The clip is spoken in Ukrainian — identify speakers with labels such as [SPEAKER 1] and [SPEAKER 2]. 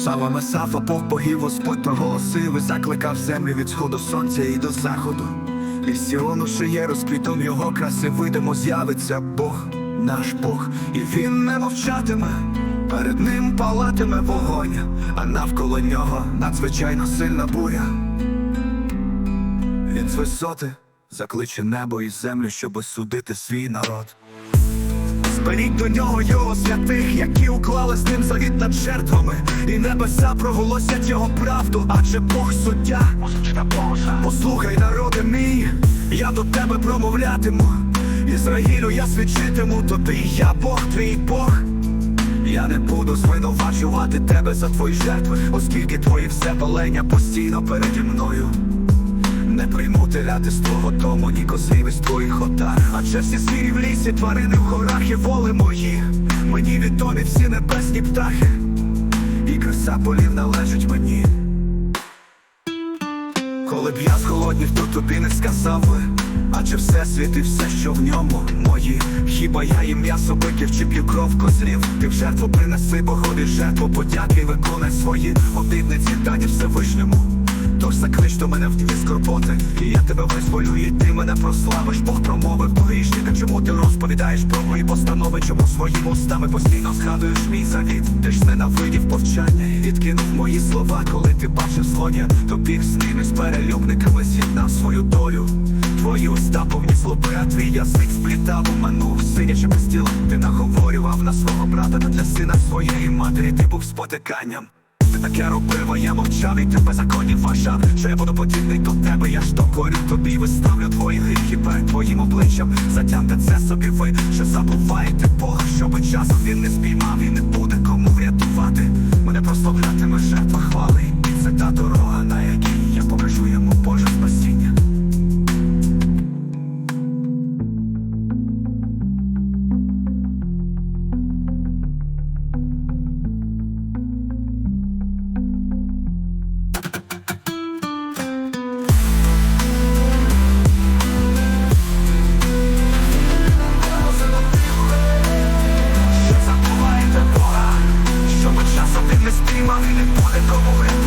[SPEAKER 1] Сава Месафа, Бог богів, Господь проголосив і закликав землю від сходу сонця і до заходу. І Сіону шиє розквітом його краси, видимо, з'явиться Бог, наш Бог, і він не мовчатиме, перед ним палатиме вогонь, а навколо нього надзвичайно сильна буря. Він з висоти закличе небо і землю, щоб судити свій народ. Зберіть до нього його святих, які уклали з ним завіт над жертвами, і небеса проголосять його правду, адже Бог суддя. Послухай, народи мій, я до тебе промовлятиму. Ізраїлю я свідчитиму тобі, я Бог твій Бог. Я не буду звинувачувати тебе за твої жертви, оскільки твої все палення постійно переді мною. Не прийму теляти з твого дому, ні козлів із твоїх отар. Адже всі звірі в лісі, тварини в горах і воли мої. Мені відомі всі небесні птахи, і краса полів належить мені. Коли б я зголоднів, то тобі не сказав би Адже все світ і все, що в ньому мої. Хіба я їм м'ясо биків чи п'ю кров козлів? Ти в жертву принеси Богові жертву подяки Виконай свої. Обітниці дані Всевишньому Тож мене в дві скорботи. І я тебе визволю, і ти мене прославиш. Бог промовив до Чому ти розповідаєш про мої постанови? Чому своїми устами постійно згадуєш мій завіт? Ти ж ненавидів повчання відкинув мої слова. Коли ти бачив злодя, то біг з ними з перелюбниками З'єднав свою долю. Твої уста повні злоби, а твій язик сплітав уманув Синяче без тіла, ти наговорював на свого брата Та для сина своєї матері ти був спотиканням ти таке робив, а я мовчав і тебе законів вважав Що я буду подібний до тебе, я ж докорю тобі Виставлю твої гріхи перед твоїм обличчям. Затямте це собі ви, що забуваєте Бога Щоби часом він не спіймав і не буде Mam ile pole do